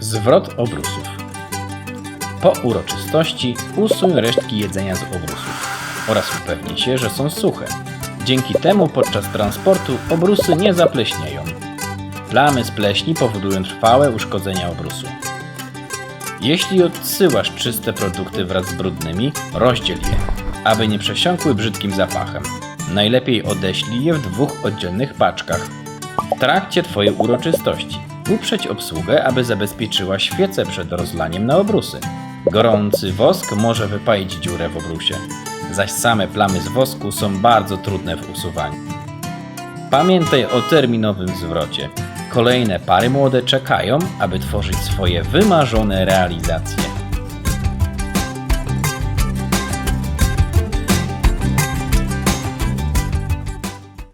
Zwrot obrusów. Po uroczystości usuń resztki jedzenia z obrusów oraz upewnij się, że są suche. Dzięki temu podczas transportu obrusy nie zapleśnieją. Plamy z pleśni powodują trwałe uszkodzenia obrusu. Jeśli odsyłasz czyste produkty wraz z brudnymi, rozdziel je, aby nie przesiąkły brzydkim zapachem. Najlepiej odeślij je w dwóch oddzielnych paczkach. W trakcie Twojej uroczystości uprzeć obsługę, aby zabezpieczyła świecę przed rozlaniem na obrusy. Gorący wosk może wypalić dziurę w obrusie, zaś same plamy z wosku są bardzo trudne w usuwaniu. Pamiętaj o terminowym zwrocie. Kolejne pary młode czekają, aby tworzyć swoje wymarzone realizacje.